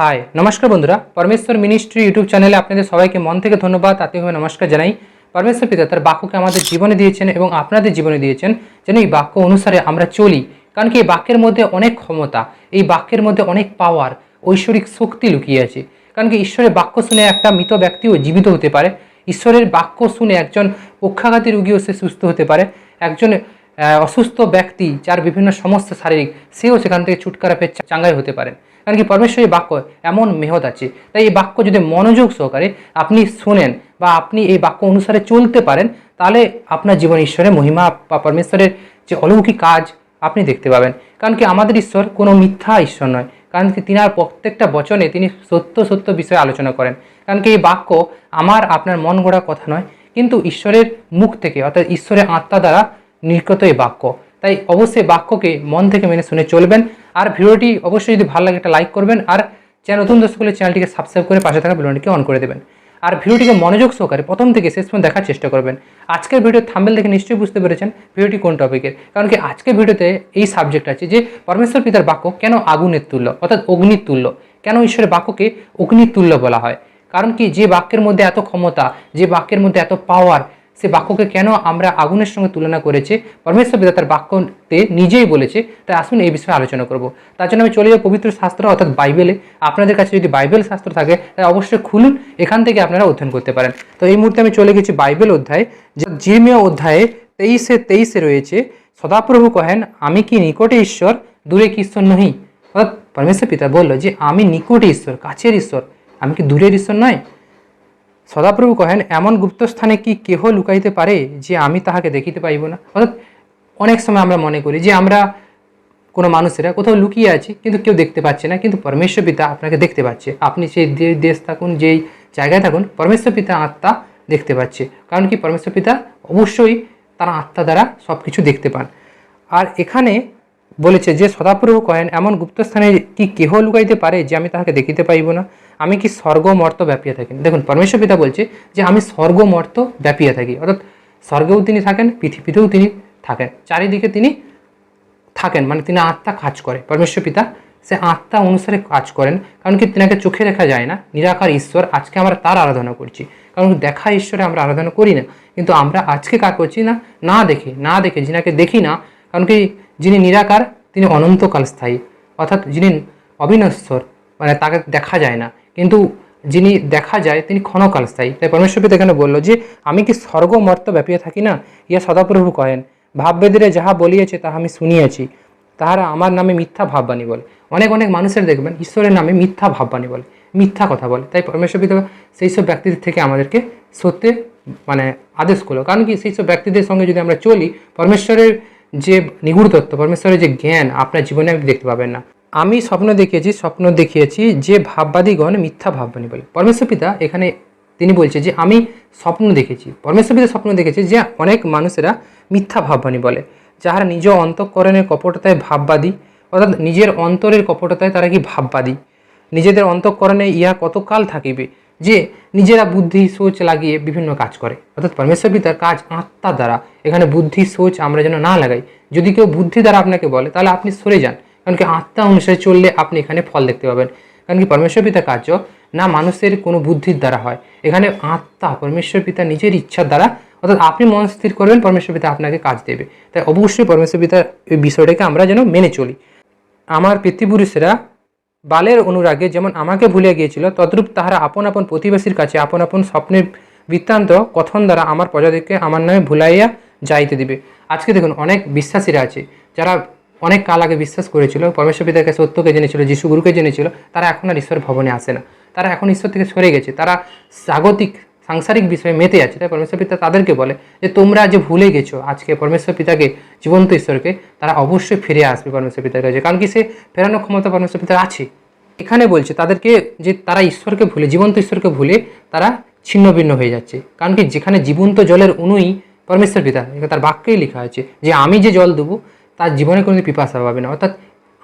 High নমস্কার বন্ধুরা। পরমেশ্বর মিনিস্ট্রি ইউটিউব চ্যানেলে আপনাদের সবাইকে মন থেকে ধন্যবাদ আত্মীয়ভাবে নমস্কার জানাই। পরমেশ্বর পিতা তার বাক্যকে আমাদের জীবনে দিয়েছেন এবং আপনাদের জীবনে দিয়েছেন, যেন এই বাক্য অনুসারে আমরা চলি। কারণ কি এই বাক্যের মধ্যে অনেক ক্ষমতা, এই বাক্যের মধ্যে অনেক পাওয়ার ঐশ্বরিক শক্তি লুকিয়ে আছে। কারণ কি ঈশ্বরের বাক্য শুনে একটা মৃত ব্যক্তিও জীবিত হতে পারে। ঈশ্বরের বাক্য শুনে একজন পক্ষাঘাতী রুগীও সে সুস্থ হতে পারে। একজন অসুস্থ ব্যক্তি যার বিভিন্ন সমস্যা শারীরিক, সেও সেখান থেকে ছুটকারা পেয়ে চাঙ্গাই হতে পারেন। কারণ কি পরমেশ্বরের বাক্য এমন মেহত আছে। তাই এই বাক্য যদি মনোযোগ সহকারে আপনি শোনেন বা আপনি এই বাক্য অনুসারে চলতে পারেন, তাহলে আপনার জীবন ঈশ্বরের মহিমা বা পরমেশ্বরের যে অলৌকিক কাজ আপনি দেখতে পাবেন। কারণ কি আমাদের ঈশ্বর কোনো মিথ্যা ঈশ্বর নয়। কারণ কি তিনার প্রত্যেকটা বচনে তিনি সত্য সত্য বিষয়ে আলোচনা করেন। কারণ কি এই বাক্য আমার, আপনার মন গড়া কথা নয়, কিন্তু ঈশ্বরের মুখ থেকে, অর্থাৎ ঈশ্বরের আত্মা দ্বারা নির্গত এই বাক্য। তাই অবশ্যই বাক্যকে মন থেকে মেনে শুনে চলবেন। আর ভিডিওটি অবশ্যই যদি ভালো লাগে একটা লাইক করবেন। আর চ্যানেল নতুন দর্শক হলে চ্যানেলটিকে সাবস্ক্রাইব করে পাশে থাকা বেলনটিকে অন করে দেবেন। আর ভিডিওটিকে মনোযোগ সহকারে প্রথম থেকে শেষ পর্যন্ত দেখার চেষ্টা করবেন। আজকের ভিডিও থাম্বেল দেখে নিশ্চয়ই বুঝতে পেরেছেন ভিডিওটি কোন টপিকের কারণ কি আজকের ভিডিওতে এই সাবজেক্ট আছে যে পরমেশ্বর পিতার বাক্য কেন আগুনের তুল্য, অর্থাৎ অগ্নির তুল্য, কেন ঈশ্বরের বাক্যকে অগ্নির তুল্য বলা হয়? কারণ কি যে বাক্যের মধ্যে এত ক্ষমতা, যে বাক্যের মধ্যে এত পাওয়ার সে বাক্যকে কেন আমরা আগুনের সঙ্গে তুলনা করেছে? পরমেশ্বর পিতা তার বাক্যতে নিজেই বলেছে, তাই আসুন এই বিষয়ে আলোচনা করব। তার জন্য আমি চলে যাব পবিত্র শাস্ত্র, অর্থাৎ বাইবেলে। আপনাদের কাছে যদি বাইবেল শাস্ত্র থাকে, তাহলে অবশ্যই খুলুন, এখান থেকে আপনারা অধ্যয়ন করতে পারেন। তো এই মুহূর্তে আমি চলে গেছি বাইবেল অধ্যায় জিরমিয়া অধ্যায়ে তেইশে তেইশে রয়েছে, সদাপ্রভু কহেন, আমি কি নিকটে ঈশ্বর? দূরে কি ঈশ্বর নহি? অর্থাৎ পরমেশ্বর পিতা বলল যে, আমি নিকটে ঈশ্বর, কাছের ঈশ্বর। আমি কি দূরের ঈশ্বর নয়? সদাপ্রভু কহেন, এমন গুপ্তস্থানে কি কেহ লুকাইতে পারে যে আমি তাহাকে দেখিতে পাইব না? অর্থাৎ অনেক সময় আমরা মনে করি যে আমরা কোনো মানুষেরা কোথাও লুকিয়ে আছি, কিন্তু কেউ দেখতে পাচ্ছে না, কিন্তু পরমেশ্বর পিতা আপনাকে দেখতে পাচ্ছে। আপনি সেই দেশ থাকুন, যেই জায়গায় থাকুন, পরমেশ্বর পিতা আত্মা দেখতে পাচ্ছে। কারণ কি? পরমেশ্বর পিতা অবশ্যই তার আত্মা দ্বারা সব কিছু দেখতে পান। আর এখানে বলেছে যে, সদাপ্রভু কহেন, এমন গুপ্তস্থানে কি কেহ লুকাইতে পারে যে আমি তাহাকে দেখিতে পাইব না? আমি কি স্বর্গ মর্ত ব্যাপিয়া থাকি? দেখুন, পরমেশ্বর পিতা বলছে যে আমি স্বর্গ মর্ত ব্যাপিয়া থাকি। অর্থাৎ স্বর্গেও তিনি থাকেন, পৃথিবীতেও তিনি থাকেন। চারিদিকে তিনি থাকেন মানে তিনি আত্মা কাজ করে। পরমেশ্বর পিতা সে আত্মা অনুসারে কাজ করেন, কারণ কি তিনাকে চোখে দেখা যায় না। নিরাকার ঈশ্বর, আজকে আমরা তার আরাধনা করছি। কারণ দেখা ঈশ্বরে আমরা আরাধনা করি না, কিন্তু আমরা আজকে কাজ করছি না না দেখে না দেখে, যিনাকে দেখি না, কারণ কি যিনি নিরাকার, তিনি অনন্তকাল স্থায়ী। অর্থাৎ যিনি অবিনশ্বর মানে তাকে দেখা যায় না। কিন্তু যিনি দেখা যায়, তিনি ক্ষণকাল স্থায়ী। তাই পরমেশ্বর পিতা এখানে বলল যে, আমি কি স্বর্গ মর্ত ব্যাপিয়ে থাকি না? ইয়া সদাপ্রভু কহেন ভাববেদিরে যাহা বলিয়েছে, তাহা আমি শুনিয়াছি। তাহারা আমার নামে মিথ্যা ভাববাণী বলে। অনেক অনেক মানুষের দেখবেন, ঈশ্বরের নামে মিথ্যা ভাববাণী বলে, মিথ্যা কথা বলে। তাই পরমেশ্বর পিতা সেই সব ব্যক্তিদের থেকে আমাদেরকে সত্যের মানে আদেশ করল। কারণ কি সেই সব ব্যক্তিদের সঙ্গে যদি আমরা চলি, পরমেশ্বরের যে নিগুড় তত্ত্ব, পরমেশ্বরের যে জ্ঞান, আপনার জীবনে আপনি দেখতে পাবেন না। আমি স্বপ্ন দেখিয়েছি স্বপ্ন দেখিয়েছি যে ভাববাদীগণ মিথ্যা ভাববাণী বলে পরমেশ্বর পিতা এখানে তিনি বলছে যে, আমি স্বপ্ন দেখেছি। পরমেশ্বর পিতা স্বপ্ন দেখেছি যে, অনেক মানুষেরা মিথ্যা ভাববাণী বলে। যাহারা নিজ অন্তঃকরণের কপটতায় ভাববাদী, অর্থাৎ নিজের অন্তরের কপটতায় তারা কি ভাববাদী? নিজেদের অন্তঃকরণে ইহা কতকাল থাকিবে যে, নিজেরা বুদ্ধি, সোচ লাগিয়ে বিভিন্ন কাজ করে? অর্থাৎ পরমেশ্বর পিতার কাজ আত্মা দ্বারা। এখানে বুদ্ধি, সোচ আমরা যেন না লাগাই। যদি কেউ বুদ্ধি দ্বারা আপনাকে বলে, তাহলে আপনি সরে যান। কারণ কি আত্মা অনুসারে চললে আপনি এখানে ফল দেখতে পাবেন। কারণ কি পরমেশ্বর পিতার কার্য না মানুষের কোনো বুদ্ধির দ্বারা হয়। এখানে আত্মা পরমেশ্বর পিতা নিজের ইচ্ছার দ্বারা, অর্থাৎ আপনি মন স্থির করবেন, পরমেশ্বর পিতা আপনাকে কাজ দেবে। তাই অবশ্যই পরমেশ্বর পিতার এই বিষয়টাকে আমরা যেন মেনে চলি। আমার পিতৃপুরুষেরা বালের অনুরাগে যেমন আমাকে ভুলে গিয়েছিল, তদ্রূপ তাহারা আপন আপন প্রতিবেশীর কাছে আপন আপন স্বপ্নের বৃত্তান্ত কথন দ্বারা আমার প্রজাদেরকে আমার নামে ভুলাইয়া যাইতে দিবে। আজকে দেখুন অনেক বিশ্বাসীরা আছে, যারা অনেক কাল আগে বিশ্বাস করেছিল পরমেশ্বর পিতাকে সত্যকে জেনেছিল, যিশু গুরুকে জেনেছিল, তারা এখন আর ঈশ্বর ভবনে আসে না। তারা এখন ঈশ্বর থেকে সরে গেছে। তারা স্বাগতিক, সাংসারিক বিষয়ে মেতে আছে। তাই পরমেশ্বর পিতা তাদেরকে বলে যে, তোমরা যে ভুলে গেছো আজকে পরমেশ্বর পিতাকে জীবন্ত ঈশ্বরকে, তারা অবশ্যই ফিরে আসবে পরমেশ্বর পিতার কাছে। কারণ কি সে ফেরানোর ক্ষমতা পরমেশ্বর পিতার আছে। এখানে বলছে, তাদেরকে যে তারা ঈশ্বরকে ভুলে, জীবন্ত ঈশ্বরকে ভুলে তারা ছিন্ন ভিন্ন হয়ে যাচ্ছে। কারণ কি, যেখানে জীবন্ত জলের অনুই পরমেশ্বর পিতা তার বাক্যেই লেখা আছে যে, আমি যে জল দেবো তার জীবনে কোনো পিপাসা পাবে না। অর্থাৎ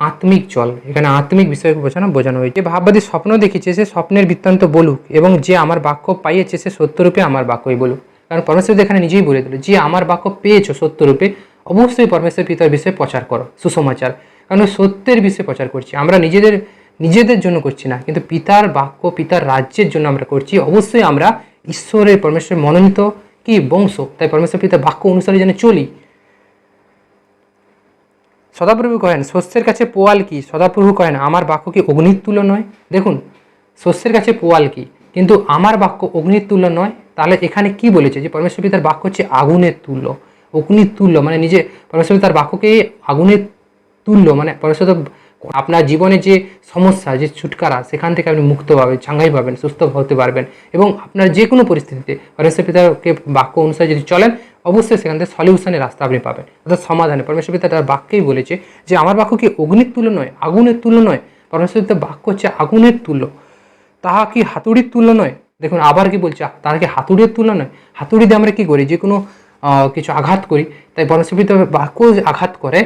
আত্মিক জল এখানে আত্মিক বিষয়কে বোঝানো বোঝানো হয়েছে। ভাববাদী স্বপ্ন দেখেছে সে স্বপ্নের বৃত্তান্ত বলুক এবং যে আমার বাক্য পাইয়েছে, সে সত্যরূপে আমার বাক্যই বলুক। কারণ পরমেশ্বর এখানে নিজেই বলে দিল, যে আমার বাক্য পেয়েছ সত্যরূপে, অবশ্যই পরমেশ্বর পিতার বিষয়ে প্রচার করো, সুসমাচার। কারণ সত্যের বিষয়ে প্রচার করছি। আমরা নিজেদের নিজেদের জন্য করছি না, কিন্তু পিতার বাক্য, পিতার রাজ্যের জন্য আমরা করছি। অবশ্যই আমরা ঈশ্বরের, পরমেশ্বরের মনোনীত কি বংশ? তাই পরমেশ্বর পিতার বাক্য অনুসারে যেন চলি। সদাপ্রভু কহেন, শস্যের কাছে পোয়াল কি? সদাপ্রভু কহেন, আমার বাক্য কি অগ্নির তুল্য নয়? দেখুন, শস্যের কাছে পোয়াল কি? কিন্তু আমার বাক্য অগ্নির তুল্য নয়? তাহলে এখানে কি বলেছে? যে পরমেশ্বর পিতার বাক্য হচ্ছে আগুনের তুল্য, অগ্নির তুল্য মানে নিজে পরমেশ্বর পিতার বাক্যকে আগুনের তুল্য মানে পরমেশ্বর আপনার জীবনে যে সমস্যা, যে ছুটকারা, সেখান থেকে আপনি মুক্ত পাবেন চাঙ্গাই পাবেন, সুস্থ হতে পারবেন এবং আপনার যে কোনো পরিস্থিতিতে পরমেশ্বর পিতাকে বাক্য অনুসারে যদি চলেন, অবশ্যই সেখান থেকে সলিউশনের রাস্তা আপনি পাবেন। অর্থাৎ সমাধানে পরমেশ্বর পিতা তার বাক্যেই বলেছে যে, আমার বাক্য কি অগ্নির তুল্য নয়, আগুনের তুল্য নয়? পরমেশ্বর পিতার বাক্য হচ্ছে আগুনের তুল্য। তাহা কি হাতুড়ির তুল্য নয়? দেখুন, আবার কি বলছে, তাহা কি হাতুড়ির তুল্য নয়? হাতুড়ি দিয়ে আমরা কি করি? যে কোনো কিছু আঘাত করি। তাই পরমেশ্বর পিতা বাক্য আঘাত করে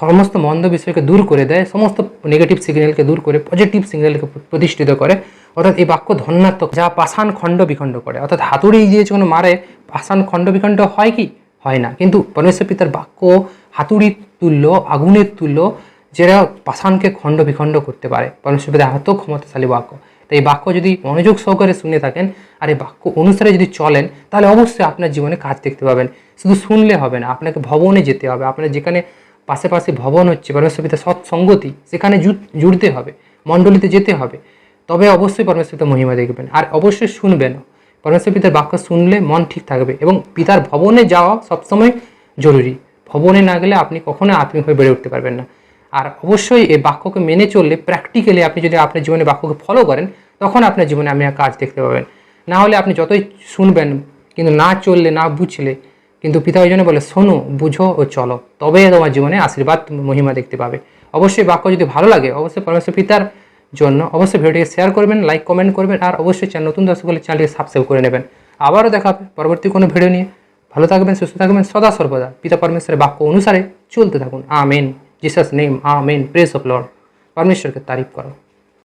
সমস্ত মন্দ বিষয়কে দূর করে দেয়, সমস্ত নেগেটিভ সিগন্যালকে দূর করে পজিটিভ সিগন্যালকে প্রতিষ্ঠিত করে। অর্থাৎ এই বাক্য ধন্যাত্মক, যা পাষাণ খণ্ড বিখণ্ড করে। অর্থাৎ হাতুড়ি দিয়ে যখন মারে, পাষাণ খণ্ড বিখণ্ড হয় কি? হয় না। কিন্তু পরমেশ্বর পিতার বাক্য, হাতুড়ির তুল্য, আগুনের তুল্য, যেটা পাষাণকে খণ্ড বিখণ্ড করতে পারে। পরমেশ্বর পিতার এত ক্ষমতাশালী বাক্য। তাই এই বাক্য যদি মনোযোগ সহকারে শুনে থাকেন, আর এই বাক্য অনুসারে যদি চলেন, তাহলে অবশ্যই আপনার জীবনে কাজ দেখতে পাবেন। শুধু শুনলে হবে না, আপনাকে ভবনে যেতে হবে। আপনার যেখানে পাশে পাশে ভবন হচ্ছে পরমেশ্বর পিতা সৎসঙ্গতি সেখানে জুড়তে হবে, মণ্ডলীতে যেতে হবে। তবে অবশ্যই পরমেশ্বর পিতা মহিমা দেখবেন। আর অবশ্যই শুনবেন। পরমেশ্বর পিতার বাক্য শুনলে মন ঠিক থাকবে এবং পিতার ভবনে যাওয়া সবসময় জরুরি। ভবনে না গেলে আপনি কখনো আত্মিক হয়ে বেড়ে উঠতে পারবেন না। আর অবশ্যই এই বাক্যকে মেনে চললে প্র্যাকটিক্যালি আপনি যদি আপনার জীবনে বাক্যকে ফলো করেন, তখন আপনার জীবনে আপনি কাজ দেখতে পাবেন। না হলে আপনি যতই শুনবেন, কিন্তু না চললে, না বুঝলে কিন্তু পিতা ওই জন্য বলে, শোনো, বুঝো ও চলো। তবে তোমার জীবনে আশীর্বাদ, মহিমা দেখতে পাবে। অবশ্যই বাক্য যদি ভালো লাগে, অবশ্যই পরমেশ্বর পিতার জন্য অবশ্যই ভিডিওটিকে শেয়ার করবেন লাইক কমেন্ট করবেন, আর অবশ্যই চ্যানেল, নতুন দর্শক হলে চ্যানেলটিকে সাবস্ক্রাইব করে নেবেন। আবারও দেখা হবে পরবর্তী কোনো ভিডিও নিয়ে। ভালো থাকবেন, সুস্থ থাকবেন, সদা সর্বদা। পিতা পরমেশ্বরের বাক্য অনুসারে চলতে থাকুন। আ amen. Jesus name amen. Praise of Lord পরমেশ্বরকে তারিফ করো।